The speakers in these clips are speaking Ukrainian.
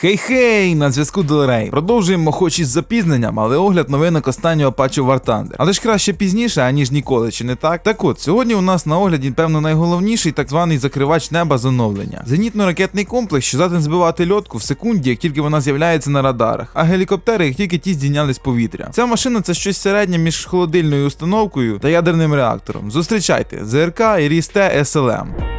Хей-хей, на зв'язку Делрей. Продовжуємо хоч із запізненням, але огляд новинок останнього патчу War Thunder. Але ж краще пізніше, аніж ніколи, чи не так? Так от, сьогодні у нас на огляді, певно, найголовніший так званий закривач неба з оновлення. Зенітно-ракетний комплекс, що здатен збивати льотку в секунді, як тільки вона з'являється на радарах, а гелікоптери, як тільки ті здійняли з повітря. Ця машина це щось середнє між холодильною установкою та ядерним реактором. Зустрічайте, ЗРК і Рісте СЛМ.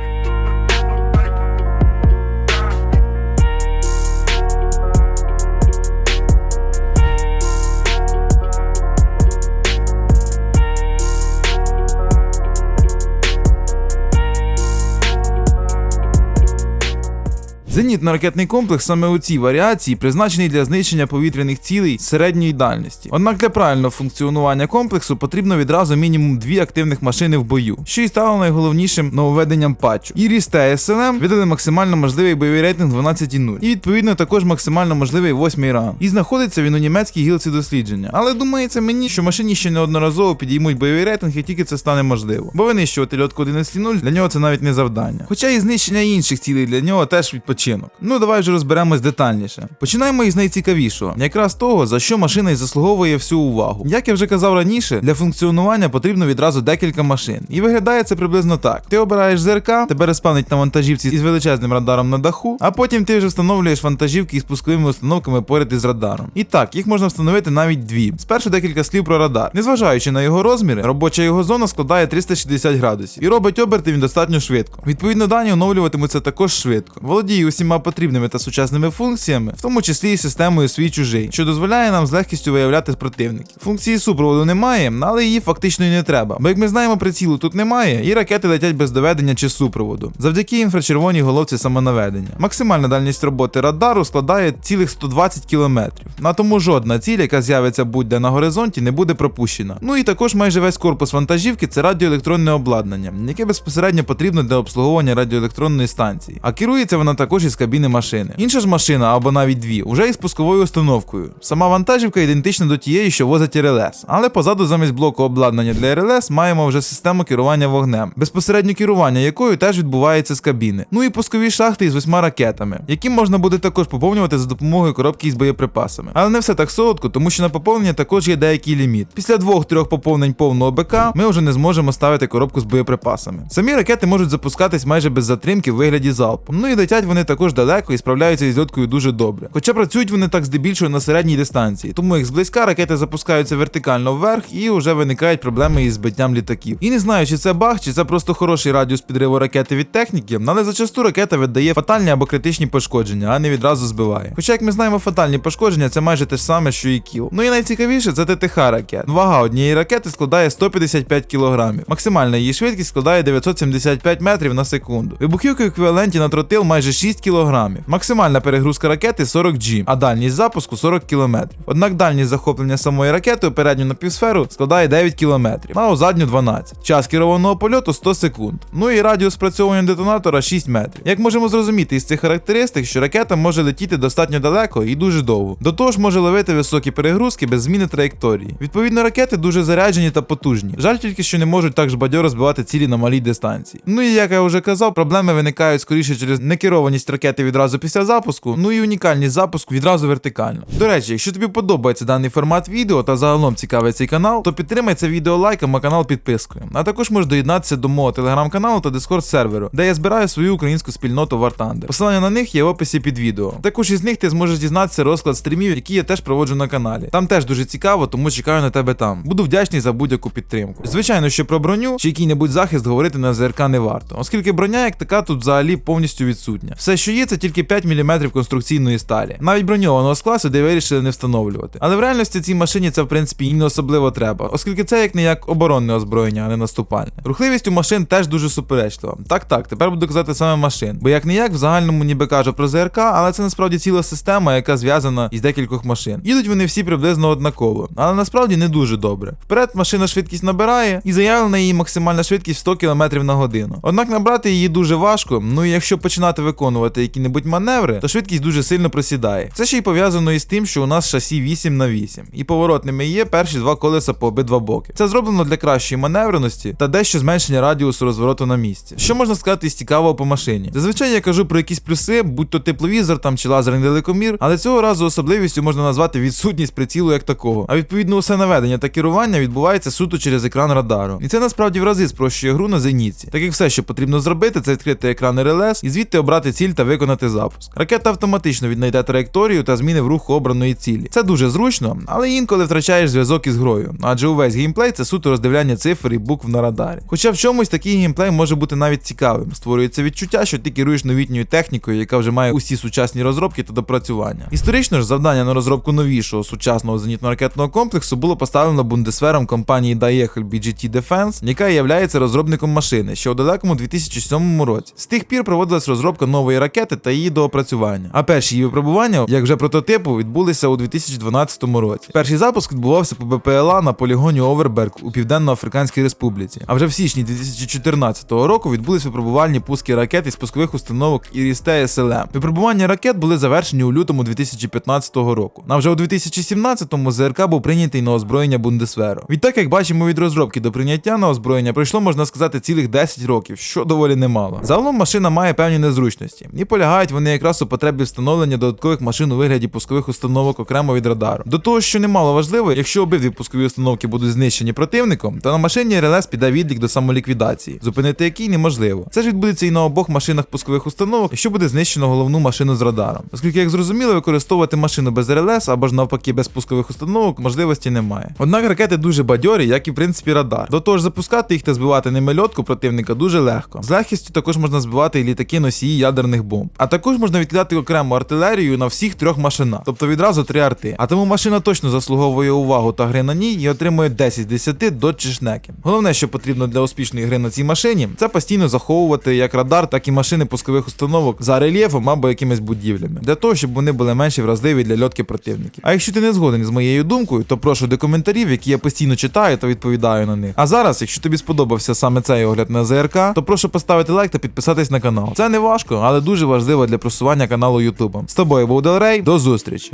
Зенітно-ракетний комплекс саме у цій варіації призначений для знищення повітряних цілей середньої дальності. Однак для правильного функціонування комплексу потрібно відразу мінімум дві активних машини в бою, що і стало найголовнішим нововведенням патчу. Іріс та СЛМ видали максимально можливий бойовий рейтинг 12,0 і відповідно також максимально можливий 8 ранг. І знаходиться він у німецькій гілці дослідження. Але думається мені, що машині ще неодноразово підіймуть бойовий рейтинг, як тільки це стане можливо. Бо винищувати льотку 11.0 для нього це навіть не завдання. Хоча і знищення інших цілей для нього теж відпочинок. Ну давай вже розберемось детальніше. Починаємо із найцікавішого, якраз того, за що машина й заслуговує всю увагу. Як я вже казав раніше, для функціонування потрібно відразу декілька машин. І виглядає це приблизно так: ти обираєш ЗРК, тебе респавнить на вантажівці із величезним радаром на даху, а потім ти вже встановлюєш вантажівки із пусковими установками поряд із радаром. І так, їх можна встановити навіть дві. Спершу декілька слів про радар. Незважаючи на його розміри, робоча його зона складає 360 градусів і робить оберти він достатньо швидко. Відповідно, дані оновлюватимуться також швидко. Володіє усіма потрібними та сучасними функціями, в тому числі і системою свій чужий, що дозволяє нам з легкістю виявляти противників. Функції супроводу немає, але її фактично і не треба. Бо як ми знаємо, прицілу тут немає, і ракети летять без доведення чи супроводу, завдяки інфрачервоній головці самонаведення. Максимальна дальність роботи радару складає цілих 120 км. На тому жодна ціль, яка з'явиться будь-де на горизонті, не буде пропущена. Ну і також майже весь корпус вантажівки це радіоелектронне обладнання, яке безпосередньо потрібно для обслуговування радіоелектронної станції. А керується вона також із кабіни машини. Інша ж машина або навіть дві уже із пусковою установкою. Сама вантажівка ідентична до тієї, що возить РЛС, але позаду замість блоку обладнання для РЛС маємо вже систему керування вогнем, безпосередньо керування якою теж відбувається з кабіни. Ну і пускові шахти із восьма ракетами, які можна буде також поповнювати за допомогою коробки із боєприпасами. Але не все так солодко, тому що на поповнення також є деякий ліміт. Після двох-трьох поповнень повного БК ми вже не зможемо ставити коробку з боєприпасами. Самі ракети можуть запускатись майже без затримки в вигляді залпу. Ну і летять вони також далеко і справляються із льоткою дуже добре. Хоча працюють вони так здебільшого на середній дистанції, тому як зблизька ракети запускаються вертикально вверх і вже виникають проблеми із збиттям літаків. І не знаю, чи це баг, чи це просто хороший радіус підриву ракети від техніки, але зачасту ракета видає фатальні або критичні пошкодження, а не відразу збиває. Хоча, як ми знаємо, фатальні пошкодження це майже те ж саме, що і кіл. Ну і найцікавіше це ТТХ ракет. Вага однієї ракети складає 155 кг. Максимальна її швидкість складає 975 метрів на секунду. Вибухівки еквіваленті на тротил майже 6 кг. Максимальна перегрузка ракети 40 G, а дальність запуску 40 км. Однак дальність захоплення самої ракети у передню напівсферу складає 9 км, а у задню 12. Час керованого польоту 100 секунд. Ну і радіус спрацьовування детонатора 6 метрів. Як можемо зрозуміти із цих характеристик, що ракета може летіти достатньо далеко і дуже довго. До того ж може ловити високі перегрузки без зміни траєкторії. Відповідно, ракети дуже заряджені та потужні. Жаль тільки, що не можуть так ж бадьоро збивати цілі на малій дистанції. Ну і як я вже казав, проблеми виникають скоріше через некерованість ракети відразу після запуску, ну і унікальність запуску відразу вертикально. До речі, якщо тобі подобається даний формат відео та загалом цікавий цей канал, то підтримай це відео лайком, а канал підпискою. А також можеш доєднатися до мого телеграм-каналу та дискорд серверу, де я збираю свою українську спільноту War Thunder. Посилання на них є в описі під відео. Також із них ти зможеш дізнатися розклад стрімів, які я теж проводжу на каналі. Там теж дуже цікаво, тому чекаю на тебе там. Буду вдячний за будь-яку підтримку. Звичайно, що про броню чи який-небудь захист говорити на ЗРК не варто, оскільки броня як така тут взагалі повністю відсутня. Все, що є, це тільки 5 мм конструкційної сталі. Навіть броньованого з класу, де вирішили не встановлювати. Але в реальності цій машині це в принципі і не особливо треба, оскільки це як не як оборонне озброєння, а не наступальне. Рухливість у машин теж дуже суперечлива. Так, так, тепер буду казати саме машин. Бо як не як в загальному ніби кажу про ЗРК, але це насправді ціла система, яка зв'язана із декількох машин. Їдуть вони всі приблизно однаково, але насправді не дуже добре. Вперед машина швидкість набирає, і заявлена її максимальна швидкість 100 км на годину. Однак набрати її дуже важко. Ну і якщо починати виконувати виконувати які-небудь маневри, то швидкість дуже сильно просідає. Це ще й пов'язано із тим, що у нас шасі 8 на 8 і поворотними є перші два колеса по обидва боки. Це зроблено для кращої маневреності та дещо зменшення радіусу розвороту на місці. Що можна сказати із цікавого по машині? Зазвичай я кажу про якісь плюси, будь то тепловізор там чи лазерний далекомір, але цього разу особливістю можна назвати відсутність прицілу як такого. А відповідно усе наведення та керування відбувається суто через екран радару. І це насправді в рази спрощує гру на зенітці. Так як все, що потрібно зробити, це відкрити екран РЛС і звідти обрати ціль та виконати запуск. Ракета автоматично віднайде траєкторію та зміни в руху обраної цілі. Це дуже зручно, але інколи втрачаєш зв'язок із грою, адже увесь геймплей це суто роздивляння цифр і букв на радарі. Хоча в чомусь такий геймплей може бути навіть цікавим. Створюється відчуття, що ти керуєш новітньою технікою, яка вже має усі сучасні розробки та допрацювання. Історично ж завдання на розробку новішого сучасного зенітно-ракетного комплексу було поставлено бундесвером компанії Daechel BGT Defense, яка є розробником машини ще у далекому 2007 році. З тих пір проводилась розробка нової ракети та її доопрацювання. А перші її випробування, як вже прототипу, відбулися у 2012 році. Перший запуск відбувався по БПЛА на полігоні Оверберг у Південно-Африканській Республіці. А вже в січні 2014 року відбулись випробувальні пуски ракет із пускових установок Ірісте СЛМ. Випробування ракет були завершені у лютому 2015 року. А вже у 2017-му ЗРК був прийнятий на озброєння Бундесверу. Відтак, як бачимо від розробки до прийняття на озброєння, пройшло, можна сказати, цілих 10 років, що доволі немало. Загалом машина має певні незручності, і полягають вони якраз у потребі встановлення додаткових машин у вигляді пускових установок окремо від радару. До того, що немало важливо, якщо обидві пускові установки будуть знищені противником, то на машині РЛС піде відлік до самоліквідації, зупинити який неможливо. Це ж відбудеться і на обох машинах пускових установок, якщо буде знищено головну машину з радаром. Оскільки, як зрозуміло, використовувати машину без РЛС або ж навпаки без пускових установок можливості немає. Однак ракети дуже бадьорі, як і в принципі радар. До того ж, запускати їх та збивати ними льотку противника дуже легко. З легкістю також можна збивати і літаки носії ядерних бомб. А також можна відкидати окрему артилерію на всіх трьох машинах, тобто відразу три арти. А тому машина точно заслуговує увагу та гри на ній і отримує 10 з 10 до чешнеки. Головне, що потрібно для успішної гри на цій машині, це постійно заховувати як радар, так і машини пускових установок за рельєфом або якимись будівлями, для того, щоб вони були менш вразливі для льотки противників. А якщо ти не згоден з моєю думкою, то прошу до коментарів, які я постійно читаю та відповідаю на них. А зараз, якщо тобі сподобався саме цей огляд на ЗРК, то прошу поставити лайк та підписатись на канал. Це не важко, але дуже важлива для просування каналу YouTube. З тобою був Делрей, до зустрічі.